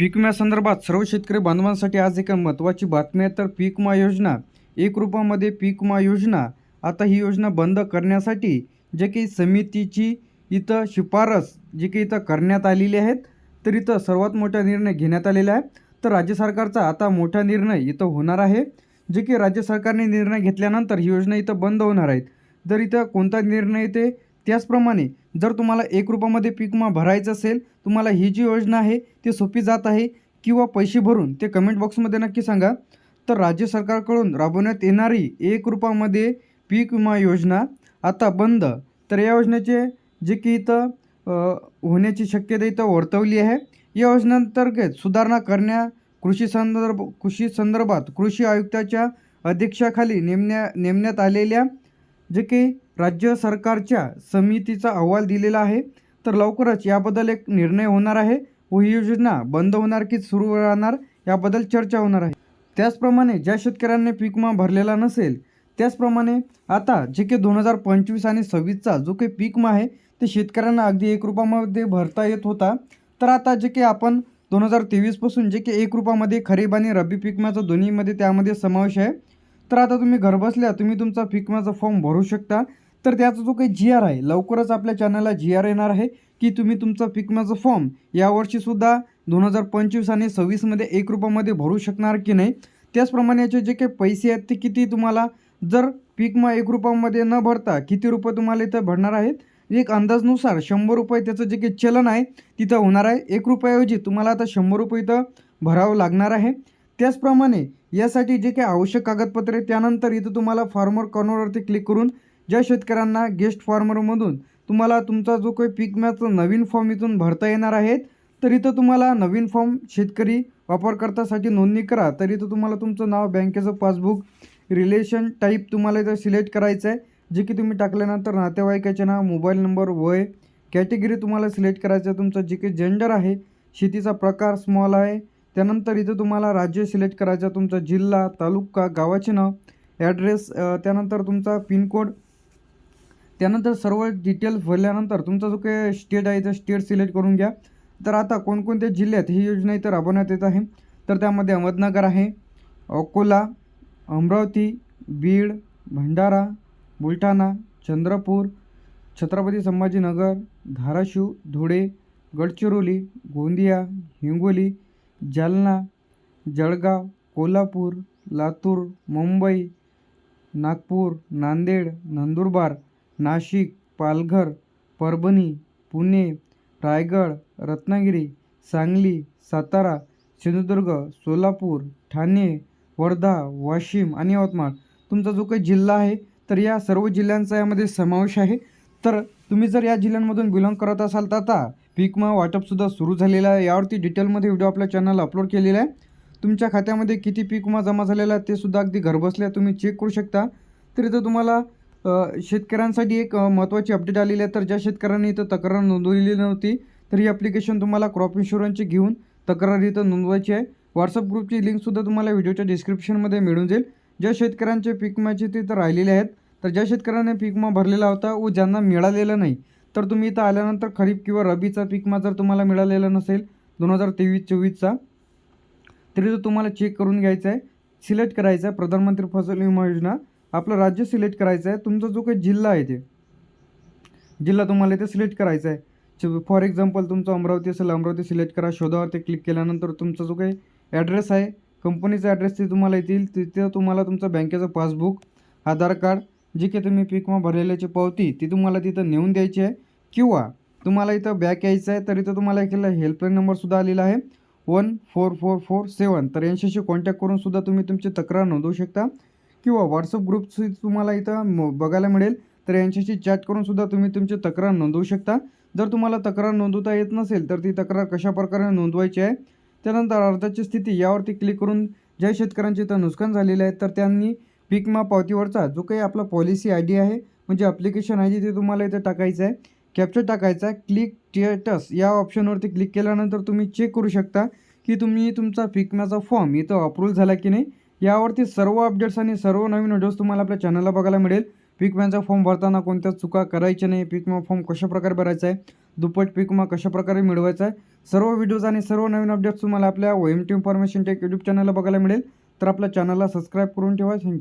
पीक विम्यासंदर्भात सर्व शेतकरी बांधवांसाठी आज एक महत्त्वाची बातमी आहे. तर पीक विमा योजना एक रुपयामध्ये पीक विमा योजना आता ही योजना बंद करण्यासाठी जे काही समितीची इथं शिफारस जी काही इथं करण्यात आलेली आहेत तर इथं सर्वात मोठा निर्णय घेण्यात आलेला आहे. तर राज्य सरकारचा आता मोठा निर्णय इथं होणार आहे. जे की राज्य सरकारने निर्णय घेतल्यानंतर ही योजना इथं बंद होणार आहेत. जर इथं कोणता निर्णय ते त्याचप्रमाणे जर तुम्हाला एक रुपयामध्ये पीक विमा भरायचं असेल तुम्हाला ही जी योजना आहे ती सोपी जात आहे किंवा पैसे भरून ते कमेंट बॉक्समध्ये नक्की सांगा. तर राज्य सरकारकडून राबवण्यात येणारी एक रुपयामध्ये पीक विमा योजना आता बंद. तर या योजनेचे जे की इथं होण्याची शक्यता इथं वर्तवली आहे. या योजनेअंतर्गत सुधारणा करण्या कृषी संदर्भ कृषी संदर्भात कृषी आयुक्ताच्या अध्यक्षाखाली नेमण्या नेमण्यात आलेल्या जे की राज्य सरकारच्या समितीचा अहवाल दिलेला आहे तर लवकरच याबद्दल एक निर्णय होणार आहे व ही योजना बंद होणार की सुरू राहणार याबद्दल चर्चा होणार आहे. त्याचप्रमाणे ज्या शेतकऱ्यांनी पीक विमा भरलेला नसेल त्याचप्रमाणे आता जे काही दोन हजार पंचवीस आणि सव्वीसचा जो काही पीक विमा आहे ते शेतकऱ्यांना अगदी एक रुपयामध्ये भरता येत होता. तर आता जे काही आपण दोन हजार तेवीसपासून जे की एक रुपयामध्ये खरीप आणि रब्बी पीक विम्याचा दोन्हीमध्ये त्यामध्ये समावेश आहे. तर आता तुम्ही घरबसल्या तुम्ही तुमचा पीक फॉर्म भरू शकता. तर त्याचा जो काही जी आर आहे लवकरच आपल्या चॅनलला जी आर येणार आहे की तुम्ही तुमचा पीक फॉर्म यावर्षीसुद्धा दोन हजार पंचवीस आणि सव्वीसमध्ये एक रुपयामध्ये भरू शकणार की नाही. त्याचप्रमाणे याचे जे काही पैसे आहेत ते किती तुम्हाला जर पिकमा एक रुपयामध्ये न भरता किती रुपये तुम्हाला इथं भरणार आहेत? एक अंदाजनुसार शंभर रुपये त्याचं जे काही चलन आहे तिथं होणार आहे. एक रुपयाऐवजी तुम्हाला आता शंभर रुपये इथं भरावं लागणार आहे. त्याचप्रमाणे यासाठी जे काही आवश्यक कागदपत्रे त्यानंतर इथं तुम्हाला फार्मर कॉर्नरवरती क्लिक करून ज्या शेतकऱ्यांना गेस्ट फार्मरमधून तुम्हाला तुमचा जो काही पीक विम्याचा नवीन फॉर्म इथून भरता येणार आहेत तर इथं तुम्हाला नवीन फॉर्म शेतकरी वापरकर्त्यासाठी नोंदणी करा. तर इथं तुम्हाला तुमचं नाव बँकेचं पासबुक रिलेशन टाईप तुम्हाला इथं सिलेक्ट करायचं आहे. जे की तुम्ही टाकल्यानंतर नातेवाईकाचे नाव मोबाईल नंबर वय कॅटेगरी तुम्हाला सिलेक्ट करायचं आहे. तुमचं जे काही जेंडर आहे शेतीचा प्रकार स्मॉल आहे त्यानंतर इथं तुम्हाला राज्य सिलेक्ट करायचं तुमचा जिल्हा तालुका गावाचे नाव ॲड्रेस त्यानंतर तुमचा पिनकोड त्यानंतर सर्व डिटेल्स भरल्यानंतर तुमचा जो काही स्टेट आहे तर स्टेट सिलेक्ट करून घ्या. तर आता कोणकोणत्या जिल्ह्यात ही योजना इथं राबवण्यात येत आहे. तर त्यामध्ये अहमदनगर आहे अकोला अमरावती बीड भंडारा बुलढाणा चंद्रपूर छत्रपती संभाजीनगर धाराशिव धुळे गडचिरोली गोंदिया हिंगोली जालना जळगाव कोल्हापूर लातूर मुंबई नागपूर नांदेड नंदुरबार नाशिक पालघर परभणी पुणे रायगड रत्नागिरी सांगली सातारा सिंधुदुर्ग सोलापूर ठाणे वर्धा वाशिम आणि यवतमाळ. तुमचा जो काही जिल्हा आहे तर या सर्व जिल्ह्यांचा यामध्ये समावेश आहे. तर तुम्ही जर या जिल्ह्यांमधून बिलॉंग करत असाल तर आता पीकमा वाटपसुद्धा सुरू झालेलं आहे. यावरती डिटेलमध्ये व्हिडिओ आपल्या चॅनलला अपलोड केलेला आहे. तुमच्या खात्यामध्ये किती पीक विमा जमा झालेला आहे ते सुद्धा अगदी घरबसल्या तुम्ही चेक करू शकता. तर इथं तुम्हाला शेतकऱ्यांसाठी एक महत्त्वाची अपडेट आलेली आहे. तर ज्या शेतकऱ्यांनी इथं तक्रार नोंदवलेली नव्हती तर ही ॲप्लिकेशन तुम्हाला क्रॉप इन्शुरन्सची घेऊन तक्रार इथं नोंदवायची आहे. व्हॉट्सअप ग्रुपची लिंकसुद्धा तुम्हाला व्हिडिओच्या डिस्क्रिप्शनमध्ये मिळून जाईल. ज्या शेतकऱ्यांचे पीक ते तिथं राहिलेले आहेत तर ज्या शेतकऱ्यांनी पीकमा भरलेला होता व ज्यांना मिळालेला नाही तर तुम्ही इथं आल्यानंतर खरीप किंवा रबीचा पीक जर तुम्हाला मिळालेला नसेल दोन हजार तेवीस चोवीसचा. तरी तो तुम्हाला चेक करून घ्यायचा आहे. सिलेक्ट करायचा आहे प्रधानमंत्री फसल विमा योजना. आपलं राज्य सिलेक्ट करायचं आहे. तुमचा जो काही जिल्हा आहे ते जिल्हा तुम्हाला इथे सिलेक्ट करायचा आहे. फॉर एक्झाम्पल तुमचं अमरावती असेल अमरावती सिलेक्ट करा. शोधावरती क्लिक केल्यानंतर तुमचा जो काही ॲड्रेस आहे कंपनीचा ॲड्रेस ते तुम्हाला येतील. तिथे तुम्हाला तुमचं बँकेचं पासबुक आधार कार्ड जे काही तुम्ही पीक विमा भरलेल्याची पावती ती तुम्हाला तिथं नेऊन द्यायची आहे. किंवा तुम्हाला इथं बॅक यायचं आहे तर इथं तुम्हाला एक हेल्पलाईन नंबरसुद्धा आलेला आहे. One four four four seven. तर यांच्याशी कॉन्टॅक्ट करूनसुद्धा तुम्ही तुमची तक्रार नोंदवू शकता. किंवा व्हॉट्सअप ग्रुपची तुम्हाला इथं म- बघायला मिळेल. तर यांच्याशी चॅट करूनसुद्धा तुम्ही तुमची तक्रार नोंदवू शकता. जर तुम्हाला तक्रार नोंदवता येत नसेल तर ती तक्रार कशा प्रकारे नोंदवायची आहे? त्यानंतर अर्जाची स्थिती यावरती क्लिक करून ज्या शेतकऱ्यांचे इथं नुकसान झालेलं आहे तर त्यांनी पीक विमा पावतीवरचा जो काही आपला पॉलिसी आय डी आहे म्हणजे ॲप्लिकेशन आय डी ते तुम्हाला इथं टाकायचं आहे कॅप्चर टाकायचा आहे क्लिक स्टेटस या ऑप्शनवरती क्लिक केल्यानंतर तुम्ही चेक करू शकता की तुम्ही तुमचा पीक विम्याचा फॉर्म इथं अप्रूव्ह झाला की नाही. यावरती सर्व अपडेट्स आणि सर्व नवीन व्हिडिओज तुम्हाला आपल्या चॅनलला बघायला मिळेल. पीक विम्याचा फॉर्म भरताना कोणत्या चुका करायच्या नाही पीक विमा फॉर्म कशाप्रकारे भरायचा आहे दुप्पट पीक विमा कशाप्रकारे मिळवायचा आहे सर्व व्हिडिओज आणि सर्व नवीन अपडेट्स तुम्हाला आपल्या O M T information tech YouTube चॅनलला बघायला मिळेल. तर आपल्या चॅनलला सबस्क्राईब करून ठेवा. थँक्यू